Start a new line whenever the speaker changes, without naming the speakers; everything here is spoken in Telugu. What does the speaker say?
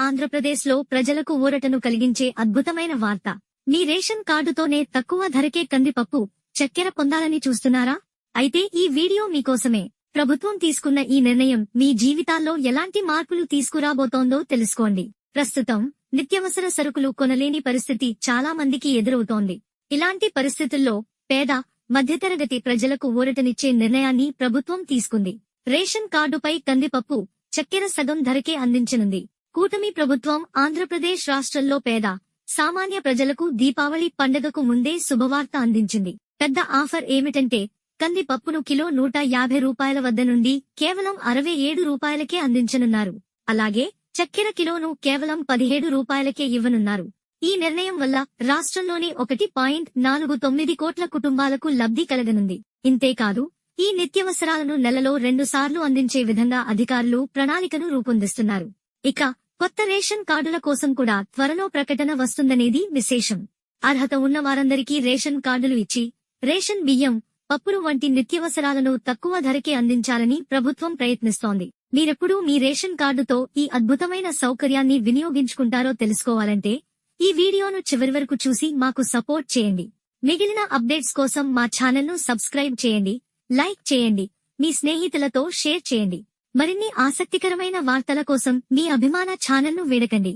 ఆంధ్రప్రదేశ్లో ప్రజలకు ఊరటను కలిగించే అద్భుతమైన వార్త. మీ రేషన్ కార్డుతోనే తక్కువ ధరకే కందిపప్పు చక్కెర పొందాలని చూస్తున్నారా? అయితే ఈ వీడియో మీకోసమే. ప్రభుత్వం తీసుకున్న ఈ నిర్ణయం మీ జీవితాల్లో ఎలాంటి మార్పులు తీసుకురాబోతోందో తెలుసుకోండి. ప్రస్తుతం నిత్యవసర సరుకులు కొనలేని పరిస్థితి చాలా మందికి ఎదురవుతోంది. ఇలాంటి పరిస్థితుల్లో పేద మధ్యతరగతి ప్రజలకు ఊరటనిచ్చే నిర్ణయాన్ని ప్రభుత్వం తీసుకుంది. రేషన్ కార్డుపై కందిపప్పు చక్కెర సగం ధరకే అందించనుంది. కూటమి ప్రభుత్వం ఆంధ్రప్రదేశ్ రాష్ట్రంలో పేద సామాన్య ప్రజలకు దీపావళి పండగకు ముందే శుభవార్త అందించింది. పెద్ద ఆఫర్ ఏమిటంటే కందిపప్పును కిలో నూట యాభై రూపాయల వద్ద నుండి కేవలం అరవై ఏడు రూపాయలకే అందించనున్నారు. అలాగే చక్కెర కిలోను కేవలం పదిహేడు రూపాయలకే ఇవ్వనున్నారు. ఈ నిర్ణయం వల్ల రాష్ట్రంలోని ఒకటి పాయింట్ నాలుగు తొమ్మిది కోట్ల కుటుంబాలకు లబ్ధి కలగనుంది. ఇంతేకాదు ఈ నిత్యవసరాలను నెలలో రెండు సార్లు అందించే విధంగా అధికారులు ప్రణాళికను రూపొందిస్తున్నారు. ఇక కొత్త రేషన్ కార్డుల కోసం కూడా త్వరలో ప్రకటన వస్తుందనేది విశేషం. అర్హత ఉన్న వారందరికీ రేషన్ కార్డులు ఇచ్చి రేషన్ బియ్యం పప్పులు వంటి నిత్యవసరాలను తక్కువ ధరకే అందించాలని ప్రభుత్వం ప్రయత్నిస్తోంది. మీరెప్పుడూ మీ రేషన్ కార్డుతో ఈ అద్భుతమైన సౌకర్యాన్ని వినియోగించుకుంటారో తెలుసుకోవాలంటే ఈ వీడియోను చివరి వరకు చూసి మాకు సపోర్ట్ చేయండి. మిగిలిన అప్డేట్స్ కోసం మా ఛానల్ను సబ్స్క్రైబ్ చేయండి లైక్ చేయండి మీ స్నేహితులతో షేర్ చేయండి. మరిన్ని ఆసక్తికరమైన వార్తల కోసం మీ అభిమాన ఛానల్ను వేడకండి.